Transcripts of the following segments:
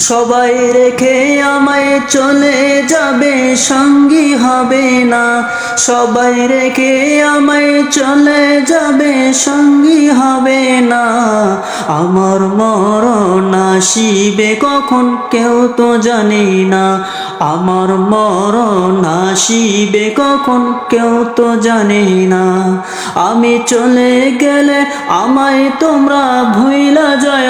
সবাই রেখে আমায় চলে যাবে, সঙ্গী হবে না। সবাই রেখে আমায় চলে যাবে, সঙ্গী হবে না। আমার মরণ আসিবে কখন কেউ তো জানে না। আমার মরণ আসিবে কখন কেউ তো জানে না। আমি চলে গেলে আমায় তোমরা ভুইলা যায়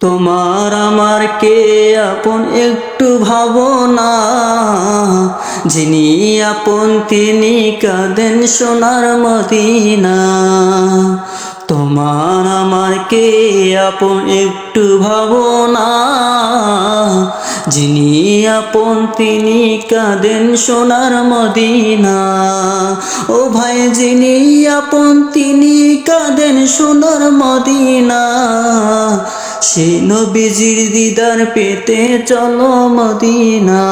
তোমার আমার কে আপন একটু ভাবনা যিনি আপন তিনি কাঁদেন সোনার মদিনা। তোমার আমার কে আপন একটু ভাবনা যিনি আপন তিনি কাঁদেন সোনার মদিনা। ও ভাই, যিনি আপন তিনি কাঁদেন সোনার মদিনা। সে নবীজির দিদার পেতে চলো মদিনা।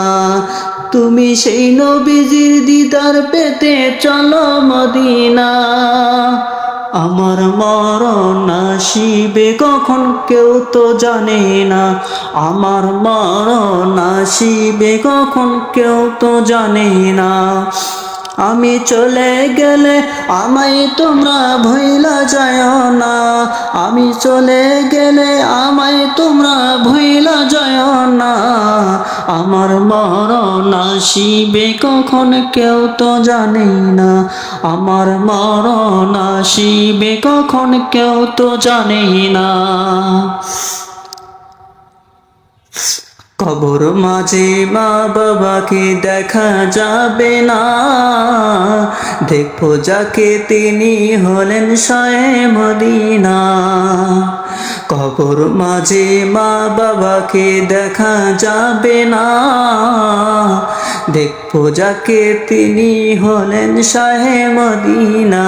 তুমি সেই নবীজির দিদার পেতে চলো মদিনা। আমার মরণ আসিবে কখন কেউ তো জানে না। আমার মরণ আসিবে কখন কেউ তো জানে না। আমি চলে গেলে আমায় তোমরা ভইলা যায় না। আমি চলে গেলে আমায় তোমরা ভইলা যায় না। আমার মরণ আসিবে কখন কেউ তো জানে না। আমার মরণ আসিবে কখন কেউ তো জানে না। কবর মাঝে মা বাবাকে দেখা যাবে না। দেখব যাকে তিনি হলেন শয়ে মদিনা। কবর মাঝে মা বাবাকে দেখা যাবে না। দেখব যাকে তিনি হলেন শাহে মদিনা।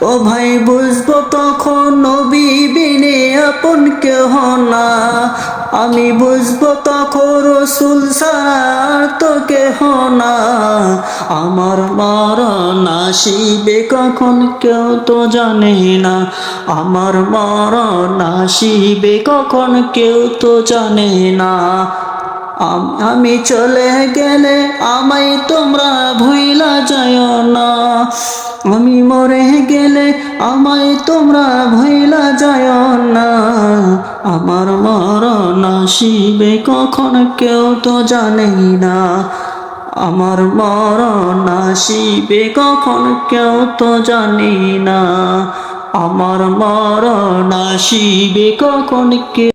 ও ভাই, বুঝব তখন নবী বিনে আপন কেহ না। আমি বুঝব তখন রসুল সার তো কেহ না। আমার মরণ আসিবে কখন কেউ তো জানে না। আমার মরণ আসিবে কখন কেউ তো জানে না। আম- আমি চলে গেলে আমায় তোমরা ভুইলা যায় না। আমি মরে গেলে আমায় তোমরা ভুইলা যায় না। আমার মরণ আসিবে কখন কেউ তো জানে না। আমার মরণ আসিবে কখন কেউ তো জানে না। আমার মরণ আসিবে কখন কেউ